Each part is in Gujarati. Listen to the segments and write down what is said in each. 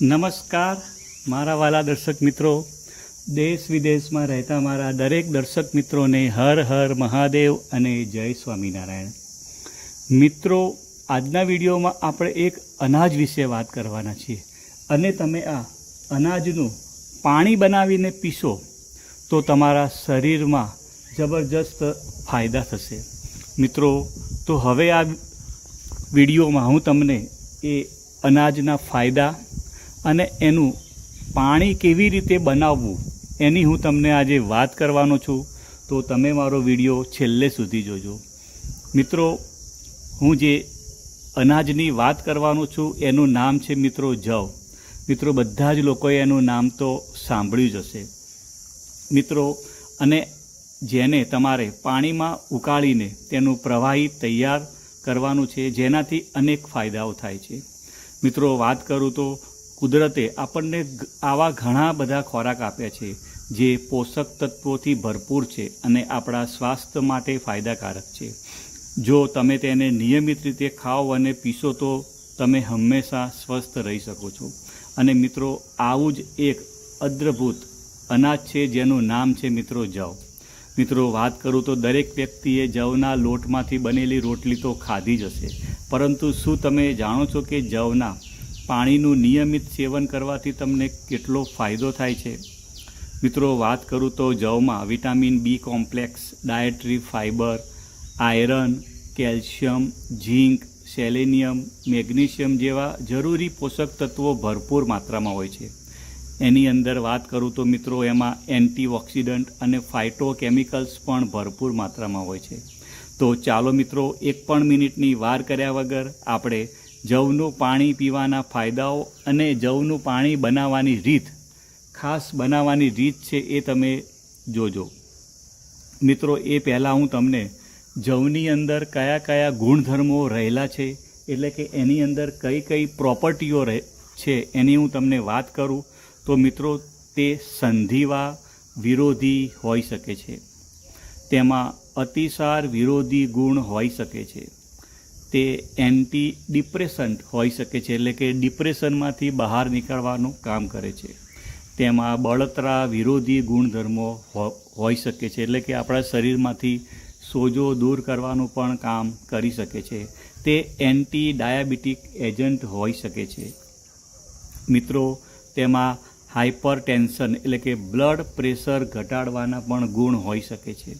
નમસ્કાર, મારા વાલા દર્શક મિત્રો. દેશ વિદેશમાં રહેતા મારા દરેક દર્શક મિત્રોને હર હર મહાદેવ અને જય સ્વામિનારાયણ. મિત્રો, આજના વિડીયોમાં આપણે એક અનાજ વિશે વાત કરવાના છીએ. અને તમે આ અનાજનું પાણી બનાવીને પીશો, તો તમારા શરીરમાં જબરજસ્ત ફાયદા થશે. મિત્રો, તો હવે આ વિડીયોમાં હું તમને એ અનાજના ફાયદા અને એનું પાણી કેવી રીતે બનાવવું, એની હું તમને આજે વાત કરવાનો છું. તો તમે મારો વીડિયો છેલ્લે સુધી જોજો. મિત્રો, હું જે અનાજની વાત કરવાનો છું, એનું નામ છે મિત્રો જવ. મિત્રો, બધા જ લોકોએ એનું નામ તો સાંભળ્યું જ હશે. મિત્રો, અને જેને તમારે પાણીમાં ઉકાળીને તેનું પ્રવાહી તૈયાર કરવાનું છે, જેનાથી અનેક ફાયદાઓ થાય છે. મિત્રો, વાત કરું તો કુદરતે આપણને આવા ઘણા બધા ખોરાક આપ્યા છે, જે પોષક તત્વોથી ભરપૂર છે અને આપણા સ્વાસ્થ્ય માટે ફાયદાકારક છે. જો તમે તેને નિયમિત રીતે ખાઓ અને પીશો તો તમે હંમેશા સ્વસ્થ રહી શકો છો. અને મિત્રો, આવું જ એક અદ્રભૂત અનાજ છે જેનું નામ છે મિત્રો જવ. મિત્રો, વાત કરું તો દરેક વ્યક્તિએ જવના લોટમાંથી બનેલી રોટલી તો ખાધી જ હશે. પરંતુ શું તમે જાણો છો કે જવના પાણીનું નિયમિત સેવન કરવાથી તમને કેટલો ફાયદો થાય છે? મિત્રો, વાત કરું તો જવમાં vitamin B complex, dietary fibre iron, calcium, zinc, selenium, magnesium જેવા જરૂરી પોષક તત્વો ભરપૂર માત્રામાં હોય છે. એની અંદર વાત કરું તો મિત્રો, એમાં એન્ટીઓક્સિડન્ટ અને ફાઇટોકેમિકલ્સ પણ ભરપૂર માત્રામાં હોય છે. તો ચાલો મિત્રો, એક પણ મિનિટની વાર કર્યા વગર આપણે જવનું પાણી પીવાના ફાયદાઓ અને જવનું પાણી બનાવવાની રીત, ખાસ બનાવવાની રીત છે એ તમે જોજો. મિત્રો, એ પહેલાં હું તમને જવની અંદર કયા કયા ગુણધર્મો રહેલા છે, એટલે કે એની અંદર કઈ કઈ પ્રોપર્ટીઓ રહે છે એની હું તમને વાત કરું, તો મિત્રો, તે સંધિવા વિરોધી હોઈ શકે છે. તેમાં અતિસાર વિરોધી ગુણ હોઈ શકે છે. તે એન્ટી ડિપ્રેસન્ટ હોઈ શકે છે, એટલે કે ડિપ્રેશનમાંથી બહાર નીકળવાનું કામ કરે છે. તેમાં બળતરા વિરોધી ગુણધર્મો હોઈ શકે છે, એટલે કે આપણા શરીરમાંથી સોજો દૂર કરવાનું પણ કામ કરી શકે છે. તે એન્ટી ડાયાબિટીક એજન્ટ હોઈ શકે છે. મિત્રો, તેમાં હાઇપર ટેન્શન એટલે કે બ્લડ પ્રેશર ઘટાડવાના પણ ગુણ હોઈ શકે છે.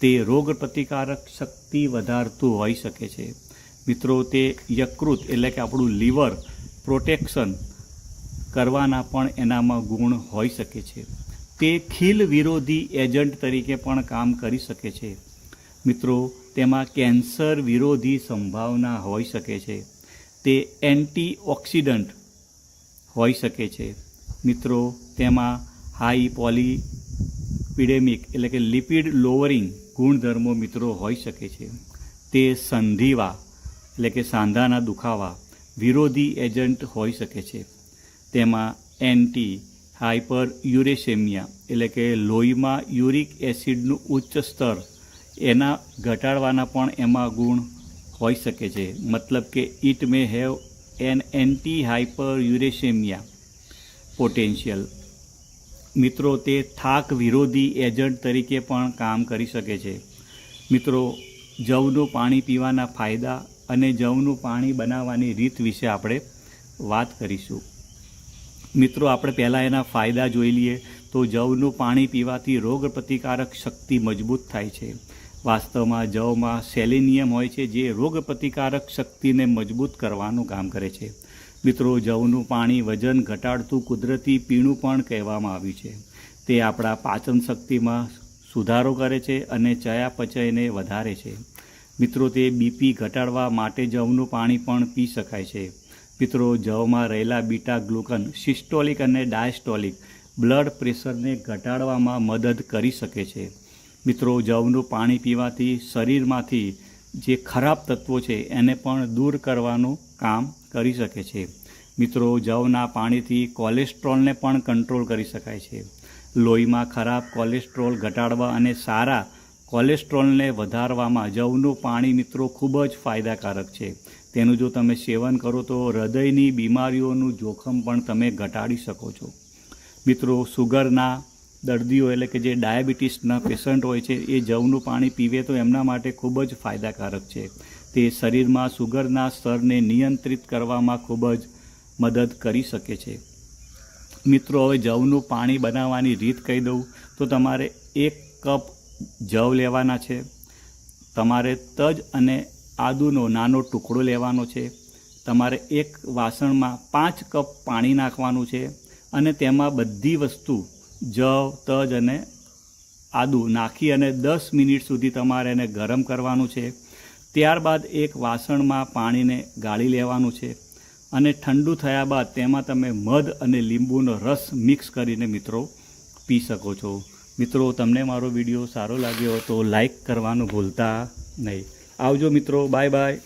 તે રોગ પ્રતિકારક શક્તિ વધારતું હોઈ શકે છે. મિત્રો, તે યકૃત એટલે કે આપણું લીવર પ્રોટેક્શન કરવાના પણ એનામાં ગુણ હોઈ શકે છે. તે ખીલ વિરોધી એજન્ટ તરીકે પણ કામ કરી શકે છે. મિત્રો, તેમાં કેન્સર વિરોધી સંભાવના હોઈ શકે છે. તે એન્ટીઓક્સિડન્ટ હોઈ શકે છે. મિત્રો, તેમાં હાઈ પોલીપિડેમિક એટલે કે લિપિડ લોવરિંગ ગુણધર્મો મિત્રો હોઈ શકે છે. તે સંધિવા એટલે કે સાંધાના દુખાવા વિરોધી એજન્ટ હોઈ શકે છે. તેમાં એન્ટી હાઇપર યુરેસેમિયા એટલે કે લોહીમાં યુરિક એસિડનું ઉચ્ચ સ્તર, એના ઘટાડવાના પણ એમાં ગુણ હોઈ શકે છે. મતલબ કે it may have an anti hyperuricemia potential. મિત્રો, તે થાક વિરોધી એજન્ટ તરીકે પણ કામ કરી શકે છે. મિત્રો, જવનું પાણી પીવાના ફાયદા અને જવનું પાણી બનાવવાની રીત વિશે આપણે વાત કરીશું. મિત્રો, આપણે પહેલાં એના ફાયદા જોઈ લઈએ તો જવનું પાણી પીવાથી રોગ પ્રતિકારક શક્તિ મજબૂત થાય છે. વાસ્તવમાં જવમાં સેલેનિયમ હોય છે જે રોગ પ્રતિકારક શક્તિને મજબૂત કરવાનું કામ કરે છે. મિત્રો, જવનું પાણી વજન ઘટાડતું કુદરતી પીણું પણ કહેવામાં આવ્યું છે. તે આપણા પાચન શક્તિમાં સુધારો કરે છે અને ચયાપચયને વધારે છે. મિત્રો, તે બીપી ઘટાડવા માટે જવનું પાણી પણ પી શકાય છે. મિત્રો, જવમાં રહેલા બીટા ગ્લુકન, સિસ્ટોલિક અને ડાયસ્ટોલિક બ્લડ પ્રેશરને ઘટાડવામાં મદદ કરી શકે છે. મિત્રો, જવનું પાણી પીવાથી શરીરમાંથી જે ખરાબ તત્વો છે, એને પણ દૂર કરવાનું કામ કરી શકે છે. મિત્રો, જવના પાણીથી કોલેસ્ટ્રોલને પણ કંટ્રોલ કરી શકાય છે. લોહીમાં ખરાબ કોલેસ્ટ્રોલ ઘટાડવા અને સારા કોલેસ્ટ્રોલને વધારવામાં જવનું પાણી મિત્રો ખૂબ જ ફાયદાકારક છે. તેનું જો તમે સેવન કરો તો હૃદયની બીમારીઓનું જોખમ પણ તમે ઘટાડી શકો છો. મિત્રો, સુગરના દર્દીઓ એટલે કે જે ડાયાબિટીસના પેશન્ટ હોય છે, એ જવનું પાણી પીવે તો એમના માટે ખૂબ જ ફાયદાકારક છે. તે શરીરમાં સુગરના સ્તરને નિયંત્રિત કરવામાં ખૂબ જ મદદ કરી શકે છે. મિત્રો, હવે જવનું પાણી બનાવવાની રીત કહી દઉં. તો તમારે એક કપ જવ લેવાના છે. તમારે તજ અને આદુનો નાનો ટુકડો લેવાનો છે. તમારે એક વાસણમાં પાંચ કપ પાણી નાખવાનું છે અને તેમાં બધી વસ્તુ, જવ, તજ અને આદુ નાખી અને દસ મિનિટ સુધી તમારે એને ગરમ કરવાનું છે. ત્યારબાદ એક વાસણમાં પાણીને ગાળી લેવાનું છે અને ઠંડુ થયા બાદ તેમાં તમે મધ અને લીંબુનો રસ મિક્સ કરીને મિત્રો પી શકો છો. મિત્રો, તમને મારો વીડિયો સારો લાગ્યો તો લાઈક કરવાનું ભૂલતા નહીં. આવજો મિત્રો બાય બાય